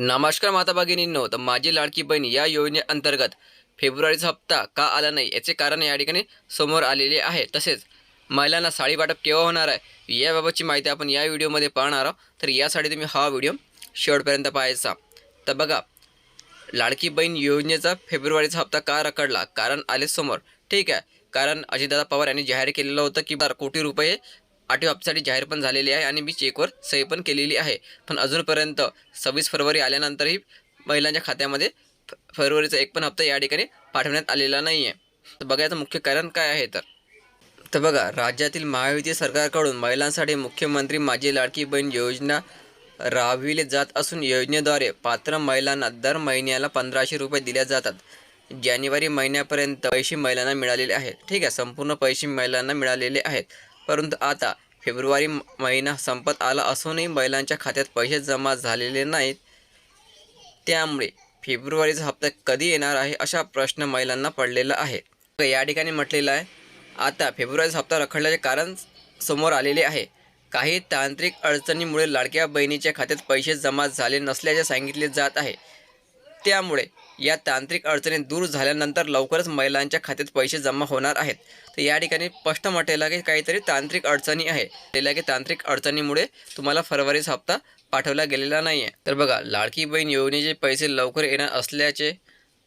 नमस्कार माता भगिनींनो तर माझी लाडकी बहीण या योजनेअंतर्गत फेब्रुवारीचा हप्ता का आला नाही याचे कारण या ठिकाणी समोर आलेले आहे. तसेच महिलांना साडी वाटप केव्हा होणार आहे याबाबतची माहिती आपण या व्हिडिओमध्ये पाहणार आहोत. तर यासाठी तुम्ही हा व्हिडिओ शेवटपर्यंत पाहायचा. तर बघा लाडकी बहीण योजनेचा फेब्रुवारीचा हप्ता का रखडला? कारण आले समोर. ठीक आहे. कारण अजितदादा पवार यांनी जाहीर केलेलं होतं की बारा कोटी रुपये आठव्या जाहीर पण झालेली आहे आणि मी चेकवर सही पण केलेली आहे. पण अजूनपर्यंत सव्वीस फरवरी आल्यानंतरही महिलांच्या खात्यामध्ये फ- फरवरीचा एक पण हप्ता या ठिकाणी पाठवण्यात आलेला नाही आहे तर बघायचं मुख्य कारण काय आहे तर. तर बघा राज्यातील महायुती सरकारकडून महिलांसाठी मुख्यमंत्री माझी लाडकी बहीण योजना राबविली जात असून योजनेद्वारे पात्र महिलांना दर महिन्याला पंधराशे रुपये दिल्या जातात. जानेवारी महिन्यापर्यंत पैसे महिलांना मिळालेले आहेत. ठीक आहे संपूर्ण पैसे महिलांना मिळालेले आहेत. परंतु आता फेब्रुवारी महिना संपत आला असूनही महिलांच्या खात्यात पैसे जमा झालेले नाहीत. त्यामुळे फेब्रुवारीचा हप्ता कधी येणार आहे असा प्रश्न महिलांना पडलेला आहे. या ठिकाणी म्हटलेलं आहे आता फेब्रुवारीचा हप्ता रखडल्याचे कारण समोर आलेले आहे. काही तांत्रिक अडचणीमुळे लाडक्या बहिणीच्या खात्यात पैसे जमा झाले नसल्याचे सांगितले जात आहे. त्यामुळे या तांत्रिक अडचणी दूर झाल्यानंतर लवकरच महिलांच्या खात्यात पैसे जमा होणार आहेत. तर या ठिकाणी स्पष्ट म्हटलेलं की काहीतरी तांत्रिक अडचणी आहे. त्याला की तांत्रिक अडचणीमुळे तुम्हाला फरवरीचा हप्ता पाठवला गेलेला नाही आहे तर बघा लाडकी बहीण योजनेचे पैसे लवकर येणार असल्याचे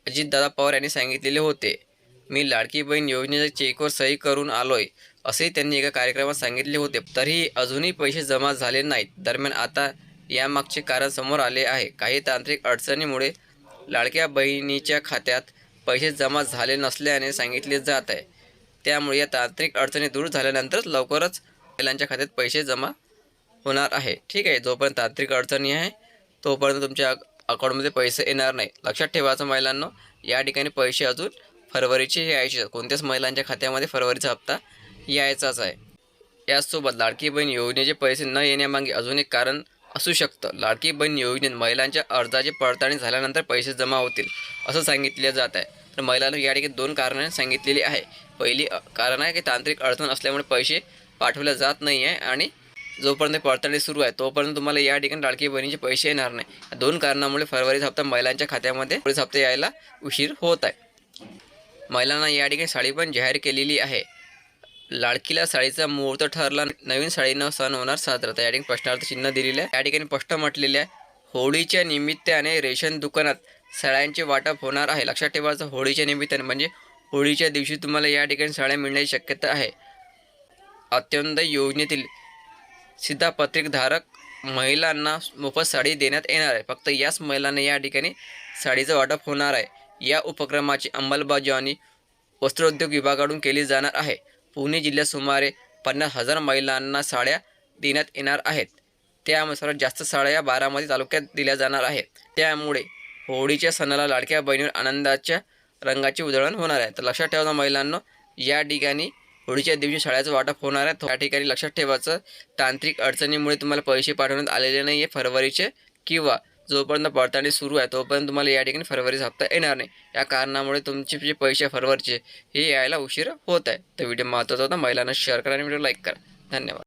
अजितदादा पवार यांनी सांगितलेले होते. मी लाडकी बहीण योजनेच्या चेकवर सही करून आलोय असेही त्यांनी एका कार्यक्रमात सांगितले होते. तरीही अजूनही पैसे जमा झाले नाहीत. दरम्यान आता यामागचे कारण समोर आले आहे. काही तांत्रिक अडचणीमुळे लाडक्या बहिणीच्या खात्यात पैसे जमा झाले नसल्याने सांगितले जात आहे. त्यामुळे या तांत्रिक अडचणी दूर झाल्यानंतरच लवकरच महिलांच्या खात्यात पैसे जमा होणार आहे. ठीक आहे जोपर्यंत तांत्रिक अडचणी आहे तोपर्यंत तुमच्या अकाउंटमध्ये पैसे येणार नाही. लक्षात ठेवायचं महिलांनो या ठिकाणी पैसे अजून फरवरीचे यायचे कोणत्याच महिलांच्या खात्यामध्ये फरवरीचा हप्ता यायचाच आहे. याचसोबत लाडकी बहीण योजनेचे पैसे न येण्यामागे अजून एक कारण असू शकतं. लाडकी बहीण योजनेत महिलांच्या अर्जाची पडताळणी झाल्यानंतर पैसे जमा होतील असं सांगितलं जात आहे. तर महिलांना या ठिकाणी दोन कारणाने सांगितलेली आहे. पहिली कारण आहे की तांत्रिक अडचण असल्यामुळे पैसे पाठवले जात नाही आहे आणि जोपर्यंत पडताळणी सुरू आहे तोपर्यंत तुम्हाला या ठिकाणी लाडकी बहिणीचे पैसे येणार नाही. दोन कारणामुळे फरवरीचा हप्ता महिलांच्या खात्यामध्ये फरवरीचा हप्ता यायला उशीर होत आहे. महिलांना या ठिकाणी साडी पण जाहीर केलेली आहे. लाडकीला साडीचा मुहूर्त ठरला. नवीन साडीनं सण होणार साजरा. तर या ठिकाणी प्रश्नार्थ चिन्ह दिलेले आहे. या ठिकाणी स्पष्ट म्हटलेले आहे होळीच्या निमित्ताने रेशन दुकानात साड्यांचे वाटप होणार आहे. लक्षात ठेवायचं होळीच्या निमित्ताने म्हणजे होळीच्या दिवशी तुम्हाला या ठिकाणी साड्या मिळण्याची शक्यता आहे. अत्यंत योजनेतील सिद्धापत्रिकधारक महिलांना मोफत साडी देण्यात येणार आहे. फक्त याच महिलांना या ठिकाणी साडीचं वाटप होणार आहे. या उपक्रमाची अंमलबजावणी वस्त्रोद्योग विभागाकडून केली जाणार आहे. पुणे जिल्ह्यात सुमारे पन्नास हजार महिलांना साड्या देण्यात येणार आहेत. त्यानुसार जास्त साड्या या बारामती तालुक्यात दिल्या जाणार आहेत. त्यामुळे होळीच्या सणाला लाडक्या बहिणीवर आनंदाच्या रंगाची उधळण होणार आहे. तर लक्षात ठेवा महिलांना या ठिकाणी होळीच्या दिवशी शाळेचं वाटप होणार आहे. त्या ठिकाणी लक्षात ठेवायचं तांत्रिक अडचणीमुळे तुम्हाला पैसे पाठवण्यात आलेले नाही आहे फरवरीचे किंवा जोपर्यंत पडताळणी सुरू आहे तोपर्यंत तुम्हाला या ठिकाणी फरवरीचा हप्ता येणार नाही. या कारणामुळे तुमचे जे पैसे फरवरीचे हे यायला उशीर होत आहे. तर व्हिडिओ महत्त्वाचा होता महिलांना शेअर करा आणि व्हिडिओ लाईक करा. धन्यवाद.